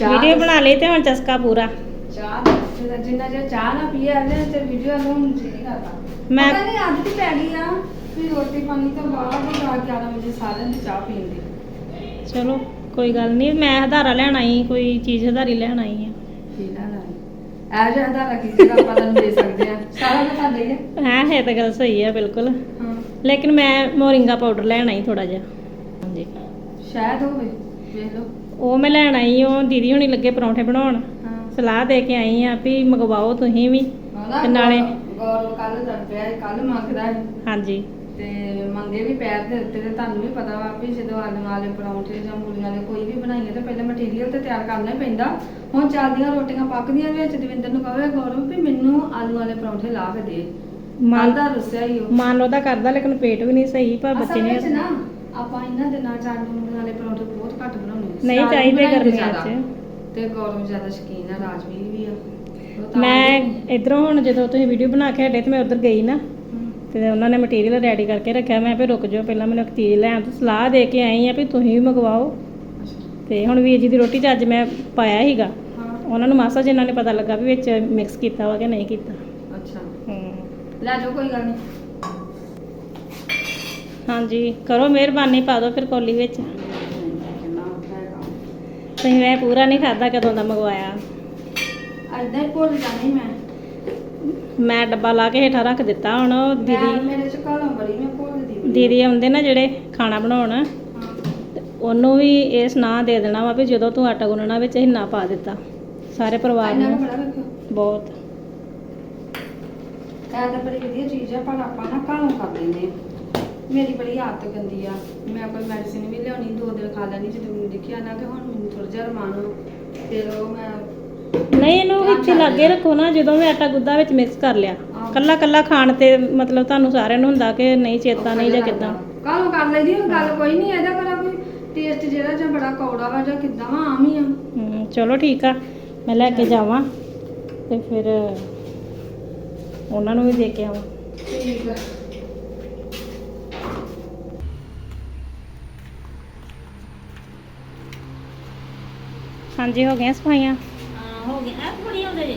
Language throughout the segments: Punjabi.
ਵੀਡੀਓ ਬਣਾ ਲਈ ਤੇ ਹੁਣ ਚਸਕਾ ਪੂਰਾ। ਚਾਹ ਦਾ ਜਿੰਨਾ ਜੇ ਚਾਹ ਨਾ ਪੀਏ ਆਲੇ ਤੇ ਵੀਡੀਓ ਨੂੰ ਜੀ ਨਹੀਂ ਕਰਦਾ। ਮੈਂ- ਪਤਾ ਨਹੀਂ ਆਦਤ ਪੈ ਗਈ ਆ ਵੀ ਰੋਟੀ ਪਾਣੀ ਤੋਂ ਬਾਅਦ ਰਾਤ 11 ਵਜੇ ਸਾਰਿਆਂ ਦੀ ਚਾਹ ਪੀਣ ਦੀ। ਚਲੋ ਕੋਈ ਗੱਲ ਨਹੀਂ ਮੈਂ ਹਧਾਰਾ ਲੈਣ ਆਈ ਕੋਈ ਚੀਜ਼ ਹਧਾਰੀ ਲੈਣ ਆਈ ਆ। ਪੀ ਲੈਣਾ ਐ ਜਿਹਾ ਦਾ ਲੱਗੀ ਜਿਹੜਾ ਆਪਾਂ ਤੁਹਾਨੂੰ ਦੇ ਸਕਦੇ ਆ। ਸਾਰਾ ਤੁਹਾਡੇ ਹੀ ਆ। ਹੈ ਹੈ ਤਾਂ ਗੱਲ ਸਹੀ ਆ ਬਿਲਕੁਲ। ਹਾਂ। ਲੇਕਿਨ ਮੈਂ ਮੋਰਿੰਗਾ ਪਾਊਡਰ ਲੈਣ ਆਈ ਥੋੜਾ ਜਿਹਾ। ਹਾਂਜੀ। ਸ਼ਾਇਦ ਹੋਵੇ ਵੇਖ ਲਓ। ਉਹ ਮੈਂ ਲੈਣ ਆਈ ਉਹ ਦੀਦੀ ਹੁਣੀ ਲੱਗੇ ਪਰੌਂਠੇ ਬਣਾਉਣ। ਹਾਂ। ਸਲਾਹ ਦੇ ਕੇ ਆਈ ਆ ਵੀ ਮੰਗਵਾਓ ਤੁਸੀਂ ਵੀ। ਤੇ ਨਾਲੇ ਗੌਰਵ ਕੱਲ ਲੜ ਪਿਆ ਕੱਲ ਮੰਗਦਾ ਸੀ। ਹਾਂਜੀ। ਤੇ ਮੰਗੇ ਵੀ ਪੈਰ ਦੇ ਉੱਤੇ ਤੇ ਤੁਹਾਨੂੰ ਵੀ ਪਤਾ ਵਾ ਵੀ ਜਦੋਂ ਆਲੂ ਵਾਲੇ ਪਰੌਂਠੇ ਜਾਂ ਮੂਲੀਆਂ ਵਾਲੇ ਕੋਈ ਵੀ ਬਣਾਈਏ ਤਾਂ ਪਹਿਲਾਂ ਮਟੀਰੀਅਲ ਤੇ ਤਿਆਰ ਕਰਨਾ ਹੀ ਪੈਂਦਾ। ਹੁਣ ਚੱਲਦੀਆਂ ਰੋਟੀਆਂ ਪੱਕਦੀਆਂ ਵਿੱਚ ਦਵਿੰਦਰ ਨੂੰ ਕਹਵੇ ਗੌਰਵ ਵੀ ਮੈਨੂੰ ਆਲੂ ਵਾਲੇ ਪਰੌਂਠੇ ਲਾ ਕੇ ਦੇ। ਮਨ ਮਨ ਦਾ ਰੁੱਸਿਆ ਹੀ ਉਹ। ਮਨ ਉਹਦਾ ਕਰਦਾ ਲੇਕਿਨ ਪੇਟ ਵੀ ਨਹੀਂ ਸਹੀ ਪਰ ਬੱਚੇ ਅਸਲ ਨੇ ਵਿੱਚ ਨਾ ਆਪਾਂ ਇਹਨਾਂ ਦਿਨਾਂ ਚ ਆਲੂ ਵਾਲੇ ਪਰੌਂਠੇ ਬਹੁਤ ਘੱਟ ਬਣਾਉਂਦੇ ਹਾਂ। ਨਹੀਂ ਚਾਹੀਦੇ ਗਰਮੀਆਂ। 'ਚ। ਤੇ ਗੌਰਵ ਜ਼ਿਆਦਾ ਸ਼ਕੀਨ ਆ ਰਾਜਵੀਰ ਵੀ ਆ। ਉਹ ਤਾਂ ਮੈਂ ਇਧਰੋਂ ਹੁਣ ਜਦੋਂ ਤੁਸੀਂ ਵੀਡੀਓ ਬਣਾ ਕੇ ਹਟੇ ਤੇ ਮੈਂ ਉਧਰ ਗਈ ਨਾ ਹਮ, ਤੇ ਉਹਨਾਂ ਨੇ ਮਟੀਰੀਅਲ ਰੈਡੀ ਕਰਕੇ ਰੱਖਿਆ। ਮੈਂ ਵੀ ਰੁਕ ਜਾਓ ਪਹਿਲਾਂ ਮੈਨੂੰ ਇੱਕ ਚੀਜ਼ ਲੈਣ ਤੋਂ ਸਲਾਹ ਦੇ ਕੇ ਆਈ ਆ ਵੀ ਤੁਸੀਂ ਵੀ ਮੰਗਵਾਓ। ਅੱਛਾ। ਤੇ ਹੁਣ ਵੀਰ ਜੀ ਦੀ ਰੋਟੀ 'ਚ ਅੱਜ ਮੈਂ ਪਾਇਆ ਹੀਗਾ ਹਾਂ। ਉਹਨਾਂ ਨੂੰ ਮਾਸਾ ਜਿੰਨਾਂ ਨੇ ਪਤਾ ਲੱਗਾ ਵੀ ਵਿੱਚ ਮਿਕਸ ਕੀਤਾ ਵਾ ਕਿ ਨਹੀਂ ਕੀਤਾ। ਅੱਛਾ। ਹੂੰ। ਲੈ ਜਾਓ ਕੋਈ ਗੱਲ ਨਹੀਂ। ਹਾਂਜੀ ਕਰੋ ਮਿਹਰਬਾਨੀ ਪਾ ਦਿਓ ਫਿਰ ਕੋਲੀ ਵਿੱਚ। ਤੁਸੀਂ ਮੈਂ ਪੂਰਾ ਨਹੀਂ ਖਾਦਾ ਕਦੋਂ ਦਾ ਮੰਗਵਾਇਆ। ਐਦਾਂ ਹੀ ਭੁੱਲ ਜਾਣੀ ਮੈਂ। ਮੈਂ ਡੱਬਾ ਲਾ ਕੇ ਹੇਠਾਂ ਰੱਖ ਦਿੱਤਾ ਹੁਣ ਉਹ ਮੈਂ ਦੀਦੀ ਮੇਰੇ ਚ ਕਾਲਾ ਬੜੀ ਮੈਂ ਭੁੱਲਦੀ ਬੜੀ। ਦੀਦੀ ਆਉਂਦੇ ਨਾ ਜਿਹੜੇ ਖਾਣਾ ਬਣਾਉਣ। ਹਾਂ। ਤੇ ਉਹਨੂੰ ਵੀ ਇਹ ਸੁਣਾ ਦੇ ਦੇਣਾ ਵਾ ਵੀ ਜਦੋਂ ਤੂੰ ਆਟਾ ਗੁੰਨਣਾ ਵਿੱਚ ਹਿੰਨਾ ਪਾ ਦਿੱਤਾ। ਸਾਰੇ ਪਰਿਵਾਰ ਇਹਨਾਂ ਨੂੰ ਨੂੰ। ਬੜਾ ਰੱਖਿਓ। ਬਹੁਤ। ਇਹ ਤਾਂ ਬੜੀ ਵਧੀਆ ਚੀਜ਼ ਆ ਪਰ ਆਪਾਂ ਨਾ ਕਾਲੋਂ ਕਰ ਲੈਂਦੇ ਹਾਂ। ਮੇਰੀ ਬੜੀ ਆਦਤ ਗੰਦੀ ਆ। ਮੈਂ ਕੋਈ ਮੈਡੀਸਿਨ ਵੀ ਲਿਆਉਣੀ ਦੋ ਦਿਨ ਖਾ ਲੈਣੀ ਜਦੋਂ ਮੈਨੂੰ ਦੇਖਿਆ ਨਾ ਕਿ ਹੁਣ ਮੈਨੂੰ ਥੋੜਾ ਜਿਹਾ ਰਮਾਨ ਹੋ ਫਿਰ ਉਹ ਮੈਂ ਨਹੀਂ ਇਹਨੂੰ ਵਿੱਚ ਹੀ ਲਾਗੇ ਰੱਖੋ ਨਾ ਜਦੋਂ ਵੀ ਆਟਾ ਗੁੱਦਾ ਵਿੱਚ ਮਿਕਸ ਕਰ ਲਿਆ। ਕੱਲਾ ਕੱਲਾ ਖਾਣ ਤੇ ਮਤਲਬ ਤੁਹਾਨੂੰ ਸਾਰਿਆਂ ਨੂੰ ਹੁੰਦਾ ਕਿ ਨਹੀਂ ਚੇਤਾ ਨਹੀਂ ਜਾਂ ਕਿਦਾਂ। ਕਾਲੋਂ ਕਰ ਲਈਦੀ ਹੁਣ ਗੱਲ ਕੋਈ ਨਹੀਂ ਇਹਦਾ ਪਰ ਕੋਈ ਟੇਸਟ ਜਿਹੜਾ ਜਾਂ ਬੜਾ ਕੌੜਾ ਵਾ ਜਾਂ ਕਿੱਦਾਂ ਵਾ ਆਮ ਹੀ ਆ। ਹਮ, ਚਲੋ ਠੀਕ ਆ ਮੈਂ ਲੈ ਕੇ ਜਾਵਾਂ ਤੇ ਫਿਰ ਉਹਨਾਂ ਨੂੰ ਵੀ ਦੇ ਕੇ ਆਵਾਂ। ਠੀਕ ਆ। ਹਾਂਜੀ ਹੋ ਗਈਆਂ ਸਫਾਈਆਂ? ਹੋ ਗਿਆ ਥੋੜੀ ਹੁੰਦੇ ਜੇ।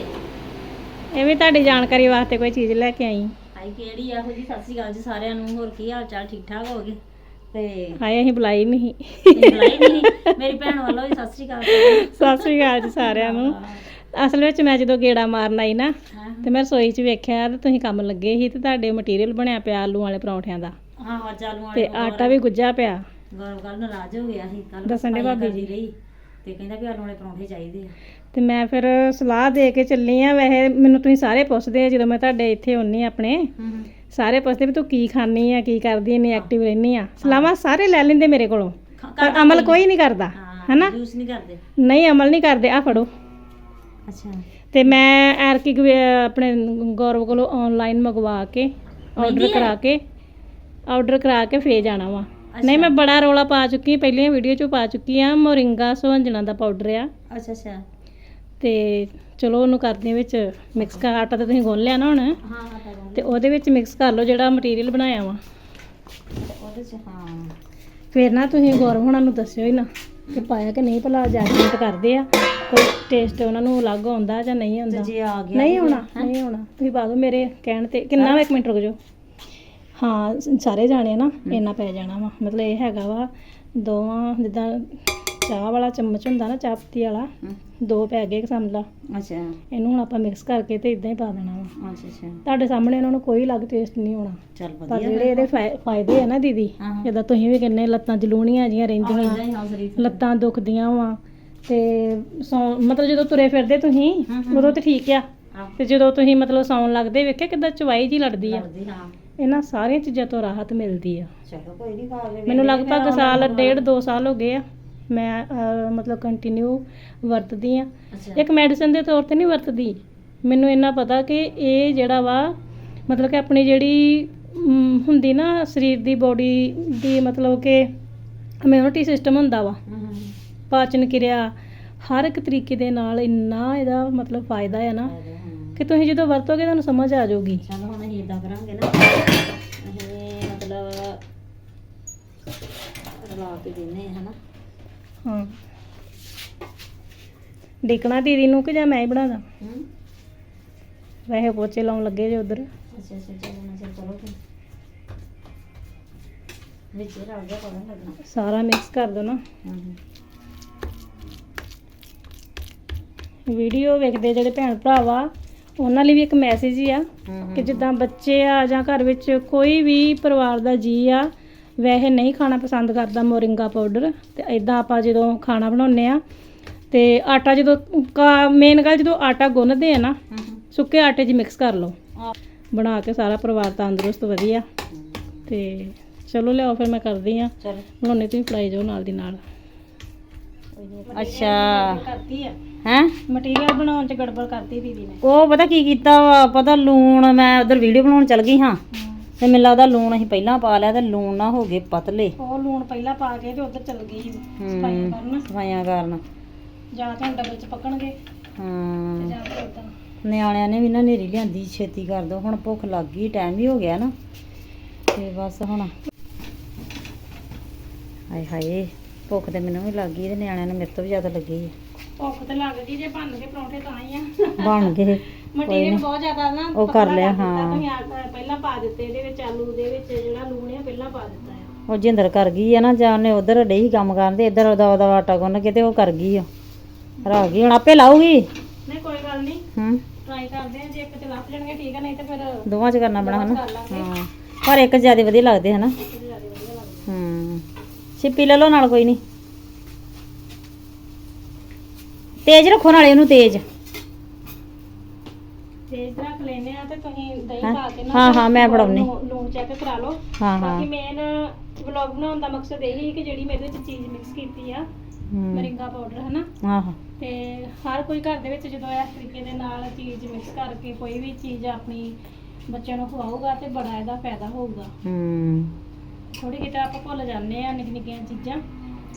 ਇਹ ਵੀ ਤੁਹਾਡੀ ਜਾਣਕਾਰੀ ਵਾਸਤੇ ਕੋਈ ਚੀਜ਼ ਲੈ ਕੇ ਆਈ। ਆਈ ਕਿਹੜੀ ਆ? ਜੀ ਸਤਿ ਸ਼੍ਰੀ ਅਕਾਲ ਜੀ ਸਾਰਿਆਂ ਨੂੰ। ਹੋਰ ਕੀ ਹਾਲ ਚਾਲ? ਠੀਕ ਠਾਕ ਹੋਗੇ? ਤੇ ਹਾਏ ਅਸੀਂ ਬੁਲਾਈ ਨਹੀਂ। ਤੁਸੀਂ ਬੁਲਾਈ ਨਹੀਂ? ਮੇਰੀ ਭੈਣ ਵੱਲੋਂ ਵੀ ਸਤਿ ਸ਼੍ਰੀ ਅਕਾਲ ਸਤਿ ਸ੍ਰੀ ਅਕਾਲ ਜੀ ਸਾਰਿਆਂ ਨੂੰ। ਅਸਲ ਵਿੱਚ ਮੈਂ ਜਦੋਂ ਗੇੜਾ ਮਾਰਨ ਆਈ ਨਾ ਹਾਂ। ਤੇ ਮੈਂ ਰਸੋਈ 'ਚ ਵੇਖਿਆ ਤੇ ਤੁਸੀਂ ਕੰਮ ਲੱਗੇ ਸੀ ਤੇ ਤੁਹਾਡੇ ਮਟੀਰੀਅਲ ਬਣਿਆ ਪਿਆ ਆਲੂ ਵਾਲੇ ਪਰੌਂਠਿਆਂ ਦਾ। ਹਾਂ ਹਾਂ ਚਾਲੂ ਵਾਲੇ ਤੇ ਆਟਾ ਵੀ ਗੁੱਜਾ ਪਿਆ। ਗੌਰਵ ਕੱਲ ਨਾਰਾਜ਼ ਹੋ ਗਿਆ ਸੀ। ਕੱਲ ਦੱਸਣ ਦੇ ਭਾਬੀ ਜੀ। ਰਹੀ। ਤੇ ਕਹਿੰਦਾ ਵੀ ਆਲੂ ਵਾਲੇ ਪਰੌਂਠੇ ਚਾਹੀਦੇ ਆ। ਤੇ ਮੈਂ ਫਿਰ ਸਲਾਹ ਦੇ ਕੇ ਚੱਲੀ ਆ। ਵੈਸੇ ਮੈਨੂੰ ਤੁਸੀਂ ਸਾਰੇ ਪੁੱਛਦੇ ਆ ਜਦੋਂ ਮੈਂ ਤੁਹਾਡੇ ਇੱਥੇ ਹੁੰਨੀ ਆਪਣੇ। ਹੂੰ ਸਾਰੇ ਪੁੱਛਦੇ ਵੀ ਤੂੰ ਕੀ ਖਾਣੀ ਆ ਕੀ ਕਰਦੀ ਇੰਨੀ ਐਕਟਿਵ ਰਹਿਨੀ ਆ। ਸਲਾਹਾਂ ਸਾਰੇ ਲੈ ਲੈਂਦੇ ਮੇਰੇ ਕੋਲੋਂ। ਪਰ ਅਮਲ ਕੋਈ ਨਹੀਂ। ਕਰਦਾ ਹੈਨਾ? ਯੂਜ਼ ਨਹੀਂ ਕਰਦੇ। ਨਹੀਂ ਅਮਲ ਨਹੀਂ ਕਰਦੇ। ਆ ਫੜੋ। ਅੱਛਾ। ਤੇ ਮੈਂ ਐਰਕੀ ਆਪਣੇ ਗੌਰਵ ਕੋਲੋਂ ਆਨਲਾਈਨ ਮੰਗਵਾ ਕੇ ਆਰਡਰ? ਕਰਾ ਕੇ ਆਰਡਰ ਕਰਾ ਕੇ ਫੇਰ ਜਾਣਾ ਵਾ। ਨਹੀਂ ਮੈਂ ਬੜਾ ਰੋਲਾ ਪਾ ਚੁੱਕੀ ਪਹਿਲੀਆਂ ਵੀਡੀਓ 'ਚ ਪਾ ਚੁੱਕੀ ਆ ਮੋਰਿੰਗਾ ਸੁਹੰਜਣਾ ਦਾ ਪਾਊਡਰ ਆ। ਅੱਛਾ ਅੱਛਾ। ਤੇ ਚਲੋ ਉਹਨੂੰ ਕਰਦੇ ਵਿੱਚ ਮਿਕਸ ਕਰ ਆਟਾ ਤਾਂ ਤੁਸੀਂ ਗੁੰਨ ਲਿਆ ਨਾ ਹੁਣ। ਹਾਂ ਹਾਂ ਤਾਂ ਤੇ ਉਹਦੇ ਵਿੱਚ ਮਿਕਸ ਕਰ ਲਓ ਜਿਹੜਾ ਮਟੀਰੀਅਲ ਬਣਾਇਆ ਵਾ। ਉਹਦੇ ਚ ਹਾਂ। ਫਿਰ ਨਾ ਤੁਸੀਂ ਗੌਰਵ ਹੋਣਾ ਨੂੰ ਦੱਸਿਓ ਹੀ ਨਾ ਕਿ ਪਾਇਆ ਕਿ ਨਹੀਂ ਭਲਾ ਜੈਜਮੈਂਟ ਕਰਦੇ ਆ। ਕੋਈ ਟੇਸਟ ਉਹਨਾਂ ਨੂੰ ਅਲੱਗ ਆਉਂਦਾ ਜਾਂ ਨਹੀਂ ਆਉਂਦਾ। ਜੇ ਆ ਗਿਆ ਨਹੀਂ ਹੋਣਾ ਨਹੀਂ ਹੋਣਾ ਤੁਸੀਂ ਪਾ ਦਿਓ ਮੇਰੇ ਕਹਿਣ ਤੇ। ਕਿੰਨਾ ਵਾ ਇੱਕ ਮਿੰਟ ਰੁਕ ਜਾਓ। ਹਾਂ ਸਾਰੇ ਜਾਣੇ ਨਾ ਇੰਨਾ ਪੈ ਜਾਣਾ ਵਾ। ਮਤਲਬ ਇਹ ਹੈਗਾ ਵਾ ਦੋਵਾਂ ਜਿੱਦਾਂ ਚਾਹ ਵਾਲਾ ਚਮਚ ਹੁੰਦਾ ਨਾ ਚਾਹ ਪੱਤੀ ਵਾਲਾ ਦੋ ਪੈ ਗਏ ਕਿਸਮ ਦਾ ਅੱਛਾ। ਇਹਨੂੰ ਹੁਣ ਆਪਾਂ ਮਿਕਸ ਕਰਕੇ ਤੇ ਇਦਾਂ ਹੀ ਪਾ ਦੇਣਾ ਵਾ। ਅੱਛਾ ਅੱਛਾ। ਤੁਹਾਡੇ ਸਾਹਮਣੇ ਉਹਨਾਂ ਨੂੰ ਕੋਈ ਅਲੱਗ ਟੇਸਟ ਨਹੀਂ ਹੋਣਾ। ਚੱਲ ਪਰ ਵਧੀਆ ਜਿਹੜੇ ਇਹਦੇ ਫਾਇ- ਫਾਇਦੇ ਆ ਨਾ ਦੀਦੀ ਜਿੱਦਾਂ ਤੁਸੀਂ ਵੀ ਕਹਿੰਦੇ ਲੱਤਾਂ ਜਲੂਣੀਆਂ ਜੀਆਂ ਰਹਿੰਦੀਆਂ ਲੱਤਾਂ ਦੁਖਦੀਆਂ ਵਾ ਤੇ ਮਤਲਬ ਜਦੋਂ ਤੁਰੇ ਫਿਰਦੇ ਤੁਸੀਂ। ਉਦੋਂ ਤੇ ਠੀਕ ਆ। ਤੇ ਜਦੋਂ ਤੁਸੀਂ ਮਤਲਬ ਸੌਣ ਲੱਗਦੇ ਵੇਖਿਆ ਕਿੱਦਾਂ ਚਵਾਈ ਜੀ ਲੜਦੀ ਆ। ਇਹਨਾਂ ਸਾਰੀਆਂ ਚੀਜ਼ਾਂ ਤੋਂ ਰਾਹਤ ਮਿਲਦੀ ਆ। ਚਲੋ ਕੋਈ ਨਹੀਂ ਖਾ ਲੈ ਮੈਨੂੰ ਲਗਭਗ ਸਾਲ ਡੇਢ ਦੋ ਸਾਲ ਹੋ ਗਏ ਆ। ਮੈਂ ਅਹ, ਮਤਲਬ ਕੰਟੀਨਿਊ ਵਰਤਦੀ ਆ। ਇੱਕ ਮੈਡੀਸਨ ਦੇ ਤੌਰ ਤੇ ਨਹੀਂ ਵਰਤਦੀ। ਮੈਨੂੰ ਇੰਨਾ ਪਤਾ ਕਿ ਇਹ ਜਿਹੜਾ ਵਾ ਮਤਲਬ ਕਿ ਆਪਣੀ ਜਿਹੜੀ ਮ, ਹੁੰਦੀ ਨਾ ਸਰੀਰ ਦੀ ਬੋਡੀ ਦੀ ਮਤਲਬ ਕਿ ਇਮਿਊਨਿਟੀ ਸਿਸਟਮ ਹੁੰਦਾ ਵਾ। ਪਾਚਨ ਕਿਰਿਆ ਹਰ ਇੱਕ ਤਰੀਕੇ ਦੇ ਨਾਲ ਇੰਨਾ ਇਹਦਾ ਮਤਲਬ ਫਾਇਦਾ ਹੈ ਨਾ। ਕਿ ਤੁਸੀਂ ਜਦੋਂ ਵਰਤੋਗੇ ਤੁਹਾਨੂੰ ਸਮਝ ਆ ਜਾਊਗੀ। ਚੱਲ ਹੁਣ ਅਸੀਂ ਇਦਾਂ ਕਰਾਂਗੇ ਨਾ। ਅਸੀਂ ਮਤਲਬ ਰਲਾ ਕੇ ਦਿੰਨੇ ਹਨਾ। ਹਾਂ। ਡਿਕਣਾ ਦੀਦੀ ਨੂੰ ਕਿ ਜਾਂ ਮੈਂ ਹੀ ਬਣਾਦਾ। ਹੂੰ। ਵੈਸੇ ਪੋਚੇ ਲਾਉਣ ਲੱਗੇ ਜੇ ਉਧਰ। ਅੱਛਾ ਅੱਛਾ ਚਲੋ ਨਾ ਚੱਲ ਚਲੋ ਫਿਰ। ਵਿੱਚ ਹੀ ਰਲ ਗਿਆ ਪਤਾ ਨੀ ਲੱਗਣਾ। ਸਾਰਾ ਮਿਕਸ ਕਰ ਦੋ ਨਾ ਹੂੰ ਹੂੰ ਵੀਡੀਓ ਵੇਖਦੇ ਜਿਹੜੇ ਭੈਣ ਭਰਾ ਵਾ ਉਹਨਾਂ ਲਈ ਵੀ ਇੱਕ ਮੈਸੇਜ ਹੀ ਆ ਕਿ ਜਿੱਦਾਂ ਬੱਚੇ ਆ ਜਾਂ ਘਰ ਵਿੱਚ ਕੋਈ ਵੀ ਪਰਿਵਾਰ ਦਾ ਜੀ ਆ ਵੈਸੇ ਨਹੀਂ ਖਾਣਾ ਪਸੰਦ ਕਰਦਾ ਮੋਰਿੰਗਾ ਪਾਊਡਰ ਤੇ ਇਦਾਂ ਆਪਾਂ ਜਦੋਂ ਖਾਣਾ ਬਣਾਉਂਦੇ ਆ ਤੇ ਆਟਾ ਜਦੋਂ ਮੇਨ ਗੱਲ ਜਦੋਂ ਆਟਾ ਗੁੰਨਦੇ ਆ ਨਾ ਸੁੱਕੇ ਆਟੇ 'ਚ ਮਿਕਸ ਕਰ ਲਓ। ਬਣਾ ਕੇ ਸਾਰਾ ਪਰਿਵਾਰ ਤੰਦਰੁਸਤ ਵਧੀਆ। ਤੇ ਚਲੋ ਲਿਆਓ ਫਿਰ ਮੈਂ ਕਰਦੀ ਆ। ਚਲ। ਬਣਾਉਣੇ ਤੁਸੀਂ ਫੜਾਈ ਜਾਓ ਨਾਲ ਦੀ ਨਾਲ। ਅੱਛਾ। ਕਰਤੀ ਆ। ਹੈ ਮਟੀਰੀਅਲ ਬਣਾਉਣ 'ਚ ਗੜਬੜ ਕਰਤੀ ਦੀਦੀ ਨੇ। ਉਹ ਪਤਾ ਕੀ ਕੀਤਾ ਵਾ ਪਤਾ ਲੂਣ ਮੈਂ ਉਧਰ ਵੀਡੀਓ ਬਣਾਉਣ ਚਲ ਗਈ ਹਾਂ। ਤੇ ਮੈਨੂੰ ਲੱਗਦਾ ਲੂਣ ਅਸੀਂ ਪਹਿਲਾਂ ਪਾ ਲਿਆ ਤੇ ਲੂਣ ਨਾ ਹੋ ਗਏ ਪਤਲੇ। ਉਹ ਲੂਣ ਪਹਿਲਾਂ ਪਾ ਕੇ ਤੇ ਉਧਰ ਚਲ ਗਈ ਸੀ ਹੂੰ। ਸਫ਼ਾਈ ਕਰਨ। ਸਫਾਈਆਂ ਕਾਰਨ। ਜਾਂ ਤਾਂ ਡਬਲ 'ਚ ਪੱਕਣਗੇ ਹਾਂ। ਜਾਂ ਫਿਰ ਉਦਾਂ ਨਿਆਣਿਆਂ ਨੇ ਵੀ ਨਾ ਨੇਰੀ ਲਿਆਂਦੀ ਛੇਤੀ ਕਰ ਦੋ। ਹੁਣ ਭੁੱਖ ਲੱਗ ਗਈ ਟਾਈਮ ਵੀ ਹੋ ਗਿਆ ਨਾ। ਤੇ ਬਸ ਹੁਣ। ਹਾਏ ਹਾਏ ਭੁੱਖ ਤੇ ਮੈਨੂੰ ਵੀ ਲੱਗ ਗਈ ਤੇ ਨਿਆਣਿਆਂ ਨੂੰ ਮੇਰੇ ਤੋਂ ਵੀ ਜ਼ਿਆਦਾ ਲੱਗੀ ਹੈ ਭੁੱਖ ਤੇ ਲੱਗ ਗਈ ਜੇ ਬਣ ਕੇ ਪਰੌਂਠੇ ਤਾਂ ਹੀ ਆ। ਬਣ ਗਏ ਮਟੀਰੀਅਲ ਬਹੁਤ ਜ਼ਿਆਦਾ ਨਾ ਉਹ ਕਰ ਪਤਲਾ ਲਿਆ, ਦਿੱਤਾ, ਹਾਂ। ਤੁਸੀਂ ਆ- ਪਹਿਲਾਂ ਪਾ ਦਿੱਤੇ ਇਹਦੇ ਵਿੱਚ ਆਲੂ ਦੇ ਵਿੱਚ ਜਿਹੜਾ ਲੂਣ ਆ ਪਹਿਲਾਂ ਪਾ ਦਿੱਤਾ ਆ। ਉਹ ਜਿੰਦਰ ਕਰ ਗਈ ਆ ਨਾ ਜਾਂ ਨੇ ਉਧਰ ਡਈ ਕੰਮ ਕਰਨ ਤੇ ਇੱਧਰ ਉਹਦਾ ਉਹਦਾ ਆਟਾ ਗੁੰਨ ਕੇ ਤੇ ਉਹ ਕਰ ਗਈ ਆ। ਰਾ ਗਈ ਹੁਣ ਆਪੇ ਲਾਊਗੀ? ਨਹੀਂ ਕੋਈ ਗੱਲ ਨਹੀਂ। ਹੂੰ। ਟਰਾਈ ਕਰਦੇ ਆ ਜੇ ਇੱਕ ਚ ਲੱਭ ਜਾਣਗੇ ਠੀਕ ਆ ਨਹੀਂ ਤੇ ਫਿਰ ਦੋਵਾਂ ਚ ਕਰਨਾ ਬਣਾ ਹਨਾ? ਕਰ ਲਾਂਗੇ। ਹਾਂ। ਪਰ ਇੱਕ ਜ਼ਿਆਦਾ ਵਧੀਆ ਲੱਗਦੇ ਹਨਾ? ਇੱਕ ਜ਼ਿਆਦਾ ਵਧੀਆ ਲੱਗਦਾ ਹੂੰ। ਛਿੱਪੀ ਲੈ ਲਓ ਨਾਲ ਕੋਈ ਨਹੀਂ। ਤੇਜ਼ ਰੱਖੋ ਨਾਲੇ ਉਹਨੂੰ ਤੇਜ਼। ਤੇਜ਼ ਰੱਖ ਲੈਨੇ ਆ ਤੇ ਤੁਸੀਂ ਦਹੀਂ ਹਾਂ। ਪਾ ਕੇ ਨਾ ਹਾਂ, ਹਾਂ, ਮੈਂ ਫੜਾਉਣੀ। ਲੂਣ- ਲੂਣ ਚੈੱਕ ਕਰਾ ਲਓ। ਹਾਂ ਹਾਂ। ਬਾਕੀ ਮੇਨ ਵਲੌਗ ਬਣਾਉਣ ਦਾ ਮਕਸਦ ਇਹ ਹੀ ਕਿ ਜਿਹੜੀ ਮੇਰੇ ਵਿੱਚ ਚੀਜ਼ ਮਿਕਸ ਕੀਤੀ ਆ ਹੂੰ। ਮਰਿੰਗਾ ਪਾਊਡਰ ਹਨਾ? ਆਹੋ ਤੇ ਹਰ ਕੋਈ ਘਰ ਦੇ ਵਿੱਚ ਜਦੋਂ ਇਸ ਤਰੀਕੇ ਦੇ ਨਾਲ ਚੀਜ਼ ਮਿਕਸ ਕਰਕੇ ਕੋਈ ਵੀ ਚੀਜ਼ ਆਪਣੀ ਬੱਚਿਆਂ ਨੂੰ ਖਵਾਊਗਾ ਤੇ ਬੜਾ ਇਹਦਾ ਫਾਇਦਾ ਹੋਊਗਾ। ਹੂੰ। ਥੋੜੀ ਕਿਤੇ ਆਪਾਂ ਭੁੱਲ ਜਾਂਦੇ ਆ ਨਿੱਕੀ ਨਿੱਕੀਆਂ ਚੀਜ਼ਾਂ।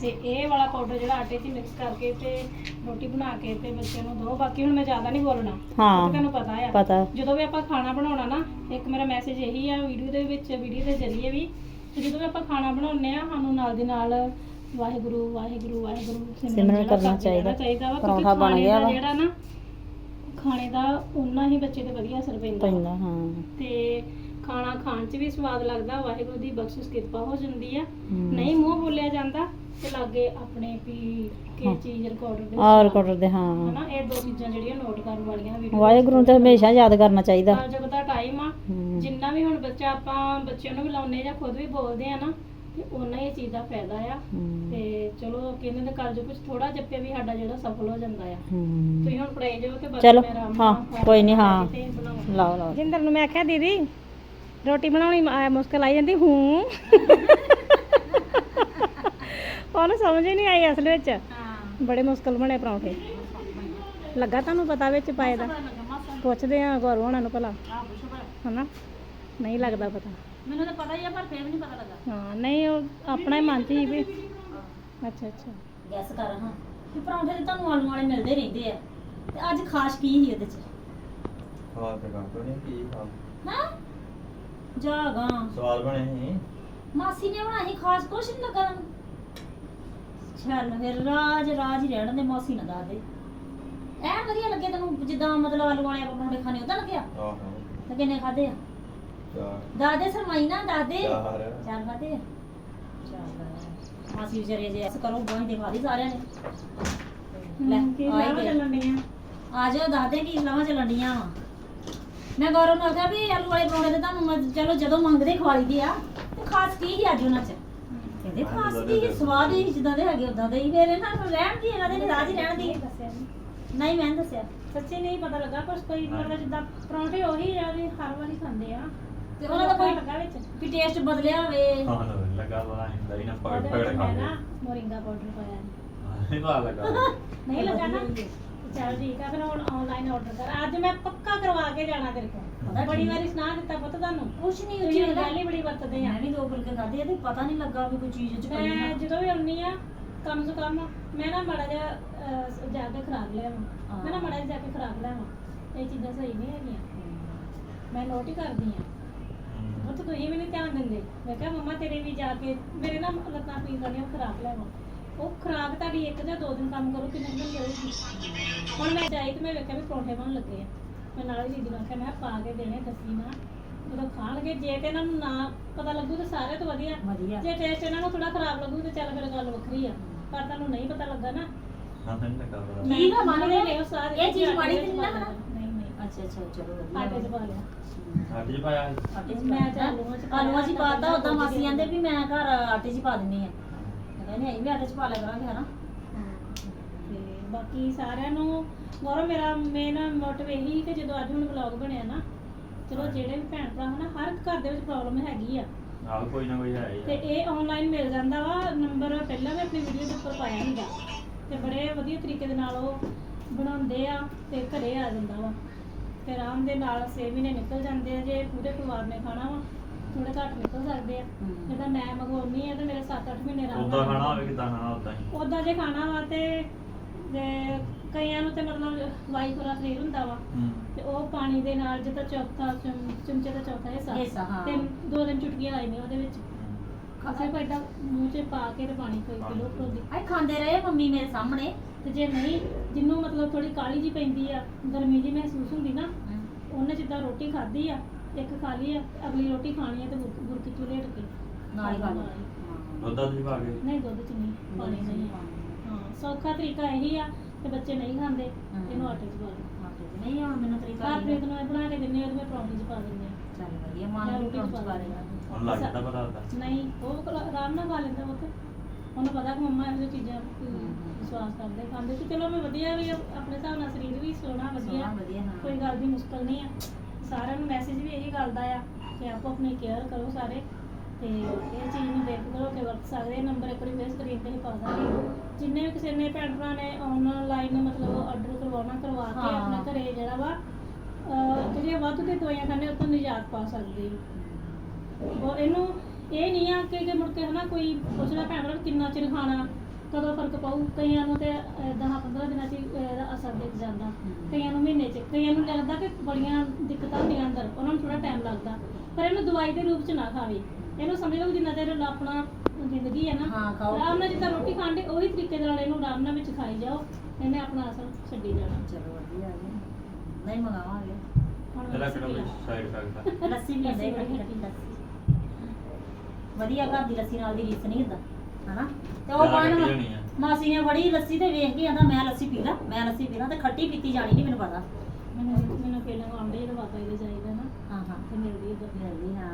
ਤੇ ਇਹ ਵਾਲਾ ਪਾਊਡਰ ਜਿਹੜਾ ਆਟੇ 'ਚ ਮਿਕਸ ਕਰਕੇ ਤੇ ਰੋਟੀ ਬਣਾ ਕੇ ਤੇ ਬੱਚਿਆਂ ਨੂੰ ਦਿਓ ਬਾਕੀ ਹੁਣ ਮੈਂ ਜ਼ਿਆਦਾ ਨਹੀਂ ਬੋਲਣਾ ਹਾਂ ਤੁਹਾਨੂੰ ਪਤਾ ਆ ਪਤਾ ਜਦੋਂ ਵੀ ਆਪਾਂ ਖਾਣਾ ਬਣਾਉਣਾ ਨਾ ਇੱਕ ਮੇਰਾ ਮੈਸੇਜ ਇਹੀ ਆ ਵੀਡੀਓ ਦੇ ਵਿੱਚ ਵੀਡੀਓ ਦੇ ਜ਼ਰੀਏ ਵੀ ਜਦੋਂ ਵੀ ਆਪਾਂ ਖਾਣਾ ਬਣਾਉਂਦੇ ਆ ਸਾਨੂੰ ਨਾਲ ਦੀ ਨਾਲ ਵਾਹਿਗੁਰੂ ਵਾਹਿਗੁਰੂ ਵਾਹਿਗੁਰੂ ਸਿਮਰਨ ਕਰਨਾ ਚਾਹੀਦਾ। ਚਾਹੀਦਾ ਵਾ ਕਿਉਂਕਿ ਪਰੌਂਠਾ ਬਣ ਖਾਣੇ ਗਿਆ ਵਾ। ਜਿਹੜਾ ਨਾ ਖਾਣੇ ਦਾ ਉਨਾ ਹੀ ਬੱਚੇ ਤੇ ਵਧੀਆ ਅਸਰ ਪੈਂਦਾ। ਪੈਂਦਾ ਹਾਂ ਤੇ ਖਾਣਾ ਖਾਣ 'ਚ ਵੀ ਸਵਾਦ ਲੱਗਦਾ ਵਾਹਿਗੁਰੂ ਦੀ ਬਖਸ਼ਿਸ਼ ਕਿਰਪਾ ਹੋ ਜਾਂਦੀ ਆ। ਨਹੀਂ ਮੂੰਹ ਬੋਲਿਆ ਜਾਂਦਾ ਤੇ ਲਾਗੇ ਆਪਣੇ ਵੀ ਕੀ। ਚੀਜ਼ ਰਿਕਾਰਡ ਦੇ ਆਹ ਰਿਕਾਰਡਰ ਦੇ ਹਾਂ ਹਨਾ ਇਹ ਦੋ ਚੀਜ਼ਾਂ ਜਿਹੜੀਆਂ ਨੋਟ ਕਰਨ ਵਾਲੀਆਂ ਵੀਡੀਓ ਵਾਹਿਗੁਰੂ ਨੂੰ ਤਾਂ ਹਮੇਸ਼ਾ ਯਾਦ ਕਰਨਾ ਚਾਹੀਦਾ ਜਦ ਦਾ ਟਾਈਮ ਆ। ਜਿੰਨਾ ਵੀ ਹੁਣ ਬੱਚਾ ਆਪਾਂ ਬੱਚਿਆਂ ਨੂੰ ਵੀ ਲਾਉਨੇ ਜਾਂ ਖੁਦ ਵੀ ਬੋਲਦੇ ਆ ਨਾ ਤੇ ਉਹਨਾਂ ਹੀ ਇਹ ਚੀਜ਼ ਦਾ ਫਾਇਦਾ ਆ। ਤੇ ਚਲੋ ਕਹਿੰਦੇ ਨੇ ਕਰ ਜੋ ਕੁਝ ਥੋੜਾ ਜੱਪੇ ਵੀ ਸਾਡਾ ਜਿਹੜਾ ਸਫਲ ਹੋ ਜਾਂਦਾ ਆ। ਤੁਸੀਂ ਹੁਣ ਪੜਾਈ ਜਾਓ ਤੇ ਬਾਕੀ ਚਲੋ, ਹਾਂ, ਕੋਈ ਨੀ, ਹਾਂ। ਲਾਓ ਲਾਓ ਜਿੰਦਰ ਨੂੰ ਮੈਂ ਆਖਿਆ ਦੀਦੀ ਰੋਟੀ ਬਣਾਉਣੀ ਮ- ਮੁਸ਼ਕਲ ਆਈ ਜਾਂਦੀ ਹੂੰ। ਉਹਨੂੰ ਸਮਝ ਹੀ ਨਹੀਂ ਆਈ ਅਸਲ ਵਿੱਚ। ਬੜੇ ਮੁਸ਼ਕਲ ਬਣੇ ਪਰੌਂਠੇ। ਲੱਗਾ ਤੁਹਾਨੂੰ ਪਤਾ ਵਿੱਚ ਪਾਏ ਦਾ? ਪੁੱਛਦੇ ਆ ਗੌਰਵ ਹੋਣਾ ਨੂੰ ਭਲਾ। ਹਨਾ? ਨਹੀਂ ਲੱਗਦਾ ਪਤਾ। ਮੈਨੂੰ ਤਾਂ ਪਤਾ ਹੀ ਆ ਪਰ ਫੇਰ ਵੀ ਨਹੀਂ ਪਤਾ ਲੱਗਾ। ਹਾਂ ਨਹੀਂ ਉਹ ਆਪਣਾ ਹੀ ਮਨ ਚ ਹੀ ਵੀ। ਅੱਛਾ ਅੱਛਾ। ਗੈਸ ਕਰ ਹਾਂ। ਕਿ ਪਰੌਂਠੇ ਤੇ ਤੁਹਾਨੂੰ ਆਲੂ ਵਾਲੇ ਮਿਲਦੇ ਰਹਿੰਦੇ ਆ। ਤੇ ਅੱਜ ਖਾਸ ਕੀ ਸੀ ਉਹਦੇ ਚ? ਖਾ ਤੇ ਕਰ ਨਹੀਂ ਕੀ ਖਾ? ਹਾਂ? ਜਾਗਾ। ਸਵਾਲ ਬਣੇ ਸੀ। ਮਾਸੀ ਨੇ ਬਣਾਈ ਖਾਸ ਕੁਛ ਨਹੀਂ ਲੱਗਾ ਤੈਨੂੰ। ਚੱਲ ਫਿਰ ਰਾਜ ਰਾਜ ਹੀ ਰਹਿਣ ਦੇ ਮਾਸੀ ਨਾ ਦੱਸ ਦੇ। ਐ ਵਧੀਆ ਲੱਗੇ ਤੈਨੂੰ ਜਿੱਦਾਂ ਮਤਲਬ ਆਲੂ ਵਾਲੇ ਆਪਾਂ ਪਰੌਂਠੇ ਖਾਣੇ ਉਦਾਂ ਲੱਗਿਆ? ਆਹੋ। ਤੇ ਕਿੰਨੇ ਖਾਦੇ ਆ? ਚਾਰ। ਦੱਸ ਦੇ ਸਰਮਾਈ ਨਾ ਦੱਸ ਦੇ। ਚਾਰ। ਚਾਰ ਖਾਦੇ ਆ? ਚੱਲ ਮਾਸੀ ਵਿਚਾਰੇ ਜੇ ਐਸ ਕਰੋ ਬਾਈ ਦਿਖਾ ਦੀ ਸਾਰਿਆਂ ਨੇ। ਲੈ ਕੀ ਆ ਹੀ ਲਾਵਾਂ ਗਏ। ਆ ਜਾਓ ਦੱਸ ਦੇ ਕੀ ਲਾਵਾਂ ਚੱਲਣ ਡੀਆਂ ਵਾ। ਮੈਂ ਗੌਰਵ ਨੂੰ ਆਖਿਆ ਵੀ ਆਲੂ ਵਾਲੇ ਪਰੌਂਠੇ ਤੇ ਤੁਹਾਨੂੰ ਮੈਂ ਚਲੋ ਜਦੋਂ ਮੰਗਦੇ ਖਵਾਈ ਦੀ ਆ ਤੇ ਖਾਸ ਕੀ ਸੀ ਅੱਜ ਉਹਨਾਂ ਚ? ਕਹਿੰਦੇ ਖਾਸ ਕੀ ਸੀ? ਸਵਾਦ ਹੀ ਜਿੱਦਾਂ ਦੇ ਹੈਗੇ ਉਦਾਂ ਦੇ ਹੀ। ਫਿਰ ਇਹਨਾਂ ਨੂੰ ਰਹਿਣ ਦੀ ਇਹਨਾਂ ਦੇ ਨਿਰਾਜ ਹੀ ਰਹਿਣ ਦੀ। ਦੱਸਿਆ ਨੀ। ਨਹੀਂ ਮੈਂ ਨੀ ਦੱਸਿਆ। ਸੱਚੀ ਨਹੀਂ ਪਤਾ ਲੱਗਾ ਕੁਛ ਕੋਈ ਮਤਲਬ ਜਿੱਦਾਂ ਪਰੌਂਠੇ ਉਹੀ ਆ ਵੀ ਹਰ ਵਾਰੀ ਖਾਂਦੇ ਆ। ਤੇ ਉਹਨਾਂ ਦਾ ਕੋਈ ਲੱਗਾ ਵਿੱਚ। ਵੀ ਟੇਸਟ ਬਦਲਿਆ ਹੋਵੇ। ਹਾਂ ਲੱਗਾ ਪਤਾ ਨਹੀਂ ਦਹੀਂ ਨਾ ਪੜ ਉਹਦੇ ਪੜ ਵਿੱਚ ਮੈਂ ਖਾਂਦੇ। ਨਾ ਮੋਰਿੰਗਾ ਪਾਊਡਰ ਪਾਇਆ। ਨਹੀਂ ਪਤਾ ਲੱਗਾ। ਨਹੀਂ ਲੱਗਾ ਨਾ? ਚੱਲ ਠੀਕ ਆ ਫਿਰ ਹੁਣ ਆਨਲਾਈਨ ਆਰਡਰ ਕਰ। ਅੱਜ ਮੈਂ ਪੱਕਾ ਕਰਵਾ ਕੇ ਜਾਣਾ ਤੇਰੇ ਕੋਲ। ਬੜੀ? ਵਾਰੀ ਸੁਣਾ ਦਿੱਤਾ ਪੁੱਤ ਤੁਹਾਨੂੰ। ਕੁਛ ਨਹੀਂ ਤੁਸੀਂ ਉੱਚੀ ਗੱਲ ਹੀ ਬੜੀ ਵਰਤਦੇ ਆ। ਮੈਂ ਵੀ ਦੋ ਫੁਲਕੇ ਖਾਦੇ ਆ ਤੇ ਪਤਾ ਨਹੀਂ ਲੱਗਾ ਵੀ ਕੋਈ ਚੀਜ਼ ਚ ਪਈ ਮੈਂ ਨਾ ਜਦੋਂ ਵੀ ਆਉਣੀ ਆ ਕਮ ਸੇ ਕਮ ਮੈਂ ਨਾ ਮੜਾ ਅਹ, ਜਾ ਕੇ ਖਰਾਬ ਲਿਆਵਾਂ ਮੈਂ ਨਾ ਮੜਾ ਜਾ ਕੇ ਖਰਾਬ ਲਿਆਵਾਂ ਇਹ ਚੀਜ਼ਾਂ ਸਹੀ ਨਹੀਂ ਹੈਗੀਆਂ। ਮੈਂ ਨੋਟ ਹੀ ਕਰਦੀ ਆ। ਉਹ ਤਾਂ ਤੁਸੀਂ ਵੀ ਨਹੀਂ ਧਿਆਨ ਦਿੰਦੇ। ਮੈਂ ਕਿਹਾ ਮਮਾ ਤੇਰੇ ਵੀ ਜਾ ਕੇ ਮੇਰੇ ਨਾ ਲੱਤਾਂ ਪੀੜ ਕਰਨੀਆਂ ਖਰਾਬ ਲੈਵਾਂ ਉਹ ਖਰਾਬ ਤੁਹਾਡੀ ਇੱਕ ਜਾਂ ਦੋ ਦਿਨ ਕੰਮ ਕਰੋ ਕਿੰਨੇ ਦਿਨ ਹੋਏਗੀ ਹੁਣ ਮੈਂ ਜਾਈ ਤੇ ਮੈਂ ਵੇਖਿਆ ਵੀ ਪਰੌਂਠੇ ਬਣ ਲੱਗੇ ਆ। ਮੈਂ ਨਾਲ ਹੀ ਦੀਦੀ ਨੂੰ ਆਖਿਆ ਮੈਂ ਕਿਹਾ ਪਾ ਕੇ ਦੇਣੇ ਦੱਸੀ ਨਾ। ਜਦੋਂ ਖਾਣਗੇ ਜੇ ਤੇ ਇਹਨਾਂ ਨੂੰ ਨਾ ਪਤਾ ਲੱਗੂ ਤਾਂ ਸਾਰੇ ਤੋਂ ਵਧੀਆ। ਵਧੀਆ। ਜੇ ਟੇਸਟ ਇਹਨਾਂ ਨੂੰ ਥੋੜਾ ਖਰਾਬ ਲੱਗੂ ਤੇ ਚੱਲ ਫਿਰ ਗੱਲ ਵੱਖਰੀ ਆ। ਪਰ ਤੁਹਾਨੂੰ ਨਹੀਂ ਪਤਾ ਲੱਗਾ ਨਾ। ਹਾਂ ਨਹੀਂ ਲੱਗਾ ਪਤਾ। ਠੀਕ ਆ, ਮੰਨ ਲਿਆ। ਨਹੀਂ, ਉਹ ਸਾਰੇ ਇਹ ਚੀਜ਼ ਆਟੇ ਮਾੜੀ ਚ ਤੇ ਨਹੀਂ ਪਾ ਨਾ ਲਿਆ। ਨਹੀਂ ਨਹੀਂ। ਅੱਛਾ ਅੱਛਾ ਚਲੋ ਵਧੀਆ। ਆਟੇ ਚ ਪਾ ਲਿਆ। ਆਟੇ 'ਚ ਪਾਇਆ ਸੀ। ਆਟੇ ਚ ਮੈਂ ਮੈਂ ਤਾਂ ਆਲੂਆਂ ਚ ਪਾ ਆਲੂਆਂ ਚ ਹੀ ਲਿਆ, ਪਾਤਾ ਉਦਾਂ ਮਾਸੀ ਕਹਿੰਦੇ ਵੀ ਮੈਂ ਘਰ ਆਟੇ ਚ ਪਾ ਦਿੰਨੀ ਆ। ਮੈਂ ਕਹਿੰਦੀ ਅਸੀਂ ਵੀ ਆਟੇ ਚ ਪਾ ਲਿਆ ਕਰਾਂਗੇ ਹਨਾ? ਤੇ ਬਾਕੀ ਸਾਰਿਆਂ ਨੂੰ ਗੌਰਵ ਮੇਰਾ ਮੇਨ ਮੋਟਿਵ ਇਹੀ ਕਿ ਜਦੋਂ ਅੱਜ ਹੁਣ ਵਲੌਗ ਬਣਿਆ ਨਾ ਚਲੋ ਜਿਹੜੇ ਵੀ ਭੈਣ ਭਰਾ ਹਨ ਹਰ ਘਰ ਦੇ ਵਿੱਚ ਪ੍ਰੋਬਲਮ ਹੈਗੀ ਆ। ਆਹ ਕੋਈ ਨਾ ਕੋਈ ਹੈ ਹੀ ਤੇ ਆ। ਇਹ ਆਨਲਾਈਨ ਮਿਲ ਜਾਂਦਾ ਵਾ ਨੰਬਰ ਪਹਿਲਾਂ ਵੀ ਆਪਣੀ ਵੀਡੀਓ ਦੇ ਉੱਪਰ ਪਾਇਆ ਹੁੰਦਾ ਤੇ ਬੜੇ ਵਧੀਆ ਤਰੀਕੇ ਦੇ ਨਾਲ ਉਹ ਬਣਾਉਂਦੇ ਆ ਤੇ ਘਰੇ ਆ ਜਾਂਦਾ ਵਾ। ਤੇ ਆਰਾਮ ਦੇ ਨਾਲ 6 ਮਹੀਨੇ ਨਿਕਲ ਜਾਂਦੇ ਆ ਜੇ ਪੂਰੇ ਪਰਿਵਾਰ ਨੇ ਖਾਣਾ ਵਾ। ਥੋੜੇ ਘੱਟ ਨਿਕਲ ਸਕਦੇ ਆ। ਹਮ। ਜਿੱਦਾਂ ਮੈਂ ਮੰਗਵਾਉਣੀ ਆ ਤੇ ਮੇਰੇ 7-8 ਮਹੀਨੇ ਆਰਾਮ ਉੱਦਾਂ ਖਾਣਾ ਹੋਵੇ ਕਿਦਾਂ ਖਾਣਾ ਉਦਾਂ ਹੀ। ਉਦਾਂ ਜੇ ਖਾਣਾ ਵਾ ਤੇ ਜੇ ਕਈਆਂ ਨੂੰ ਤੇ ਮਤਲਬ ਵਾਈਟ ਵਾਲਾ ਸਰੀਰ ਹੁੰਦਾ ਵਾ। ਹੂੰ। ਤੇ ਉਹ ਪਾਣੀ ਦੇ ਨਾਲ ਜਿੱਦਾਂ ਚੌਥਾ ਚਮ- ਚਮਚੇ ਦਾ ਚੌਥਾ ਹਿੱਸਾ, ਹਿੱਸਾ ਹਾਂ। ਤੇ ਦੋ ਤਿੰਨ ਚੁਟਕੀਆਂ ਲਾਈਆਂ ਉਹਦੇ ਵਿੱਚ। ਖਾਸੇ ਪੈਦਾ ਮੂੰਹ 'ਚ ਪਾ ਕੇ ਤੇ ਪਾਣੀ ਕੋਈ ਕਿਲੋ ਉੱਪਰੋਂ ਦੀ ਆਏ ਖਾਂਦੇ ਰਹੇ ਮੰਮੀ ਮੇਰੇ ਸਾਹਮਣੇ। ਤੇ ਜੇ ਨਹੀਂ ਜਿੰਨੂੰ ਮਤਲਬ ਥੋੜੀ ਕਾਲੀ ਜੀ ਪੈਂਦੀ ਆ ਗਰਮੀ ਜੀ ਮਹਿਸੂਸ ਹੁੰਦੀ ਨਾ ਉਹਨੇ ਜਿੱਦਾਂ ਰੋਟੀ ਖਾਧੀ ਆ ਇੱਕ ਖਾ ਲਈ ਆ ਅਗਲੀ ਰੋਟੀ ਖਾਣੀ ਆ ਤੇ ਚ ਲੇਟ ਕੇ ਨਾਲ ਹੀ ਖਾ ਲਓ ਦੁੱਧ ਦੁੱਧ ਪਾ ਕੇ? ਨਹੀਂ ਦੁੱਧ ਚ ਨਹੀਂ ਪਾਣੀ ਨਹੀਂ ਹਾਂ ਸੌਖਾ ਤਰੀਕਾ ਇਹੀ ਆ ਤੇ ਬੱਚੇ ਨਹੀਂ ਖਾਂਦੇ ਹਾਂ। ਇਹਨੂੰ ਆਟੇ ਚ ਪਾ ਲਓ ਨਹੀਂ ਹੁਣ ਮੈਨੂੰ ਤਰੀਕਾ ਘਰ ਨਹੀਂ ਪ੍ਰੀਤ ਨੂੰ ਇਹ ਬਣਾ ਕੇ ਦਿੰਨੇ ਉਹਦੇ ਮੈਂ ਪਰੌਂਠੀ ਚ ਪਾ ਦਿੰਨੇ ਆ। ਚੱਲ ਵਧੀਆ ਮਾਂ ਨੂੰ ਰੋਟੀ ਚ ਰੋਟੀ ਪਾ ਪਾ ਦੇਣਾ। ਦੇਣਾ ਹੁਣ ਲੱਗ ਜਾਂਦਾ ਪਤਾ ਹੁੰਦਾ ਨਹੀਂ ਉਹ ਕੋਲ ਆਰਾਮ ਨਾਲ ਖਾ ਲੈਂਦਾ ਉਹ ਤੇ ਉਹਨੂੰ ਪਤਾ ਕਿ ਮੰਮਾ ਇਹੋ ਜਿਹੀਆਂ ਚੀਜ਼ਾਂ ਹਮ। ਵਿਸ਼ਵਾਸ ਕਰਦੇ ਖਾਂਦੇ। ਤੇ ਚਲੋ ਮੈਂ ਵਧੀਆ ਵੀ ਆ, ਆਪਣੇ ਹਿਸਾਬ ਨਾਲ ਸਰੀਰ ਵੀ ਸੋਹਣਾ ਵਧੀਆ। ਸੋਹਣਾ ਵਧੀਆ ਹਾਂ। ਕੋਈ ਗੱਲ ਦੀ ਮੁਸ਼ਕਲ ਨਹੀਂ ਆ। ਸਾਰਿਆਂ ਨੂੰ ਮੈਸੇਜ ਵੀ ਇਹੀ ਗੱਲ ਦਾ ਆ ਕਿ ਆਪੋ ਆਪਣੀ ਕੇਅਰ ਕਰੋ ਸਾਰੇ ਤੇ ਇਹ ਚੀਜ਼ ਨੂੰ ਬੇਫਿਕਰ ਹੋ ਕੇ ਵਰਤ ਸਕਦੇ ਨੰਬਰ ਇੱਕ ਵਾਰੀ ਫੇਸ ਸਕਰੀਨ ਤੇ ਹੀ ਪਾ ਦਾਂਗੇ। ਜਿੰਨੇ ਵੀ ਕਿਸੇ ਨੇ ਭੈਣ ਭਰਾ ਨੇ ਆਨਲਾਈਨ ਮਤਲਬ ਆਰਡਰ ਕਰਵਾਉਣਾ ਕਰਵਾ ਕੇ। ਆਪਣੇ ਘਰੇ ਜਿਹੜਾ ਵਾ ਅਹ ਜਿਹੜੀਆਂ ਵੱਧ ਦੇ ਦਵਾਈਆਂ ਖਾਣੇ ਉਹ ਤੋਂ ਨਿਜਾਤ ਪਾ ਸਕਦੇ। ਹੋ ਉਹ ਇਹਨੂੰ ਇਹ ਨਹੀਂ ਆ ਕਿ ਕਿ ਮੁੜ ਕੇ ਹਨਾ ਕੋਈ ਪੁੱਛਦਾ ਭੈਣ ਭਰਾ ਕਿੰਨਾ ਚਿਰ ਖਾਣਾ ਕਦੋਂ ਫ਼ਰਕ ਪਊ? ਕਈਆਂ ਨੂੰ ਤੇ 10 15 ਦਿਨਾਂ ਚ ਹੀ ਇਹਦਾ ਅਸਰ ਦਿਖ ਜਾਂਦਾ। ਕਈਆਂ ਨੂੰ ਮਹੀਨੇ ਚ। ਕਈਆਂ ਨੂੰ ਲੱਗਦਾ ਕਿ ਬੜੀਆਂ ਦਿੱਕਤਾਂ ਹੁੰਦੀਆਂ ਅੰਦਰ। ਉਹਨਾਂ ਨੂੰ ਥੋੜਾ ਟਾਈਮ ਲੱਗਦਾ। ਪਰ ਇਹਨੂੰ ਦਵਾਈ ਦੇ ਰੂਪ ਚ ਨਾ ਖਾਵੇ। ਇਹਨੂੰ ਸਮਝ ਲਓ ਜਿੰਨਾ ਚਿਰ ਆਪਣਾ ਜ਼ਿੰਦਗੀ ਹੈ ਨਾ। ਆਰਾਮ ਨਾਲ ਜਿੱਦਾਂ ਰੋਟੀ ਖਾਂਦੇ ਉਹੀ ਤਰੀਕੇ ਦੇ ਨਾਲ ਇਹਨੂੰ ਆਰਾਮ ਨਾਲ ਵਿੱਚ ਖਾਈ ਜਾਓ। ਇਹਨੇ ਆਪਣਾ ਅਸਰ ਛੱਡੀ ਜਾਣਾ। ਚਲੋ ਵਧੀਆ ਨਹੀਂ ਮੰਗਾਵਾਂਗੇ। ਲੱਸੀ ਵੀ ਦੇ ਵਧੀਆ ਘਰ ਦੀ ਲੱਸੀ ਨਾਲ ਦੀ ਰੀਸ ਨਹੀਂ ਹੁੰਦਾ। ਹਨਾ? ਤੇ ਉਹ ਹੋਣੀ ਆ। ਮਾਸੀ ਨੇ ਬੜੀ ਲੱਸੀ ਤੇ ਵੇਖ ਕੇ ਆਂਦਾ ਮੈਂ ਲੱਸੀ ਪੀ ਲਾਂ ਮੈਂ ਲੱਸੀ ਪੀ ਲਾਂ ਤੇ ਖੱਟੀ ਪੀਤੀ ਜਾਣੀ ਨਹੀਂ ਮੈਨੂੰ ਪਤਾ। ਮੈਨੂੰ ਮੈਨੂੰ ਪਹਿਲਾਂ ਆਉਂਦੇ ਜਦੋਂ ਬਾਬਾ ਜੀ ਦੇ ਜਾਈਦਾ ਨਾ ਹਾਂ ਹਾਂ। ਤੇ ਮਿਲਦੀ ਉਧਰ ਮਿਲਦੀ ਹਾਂ।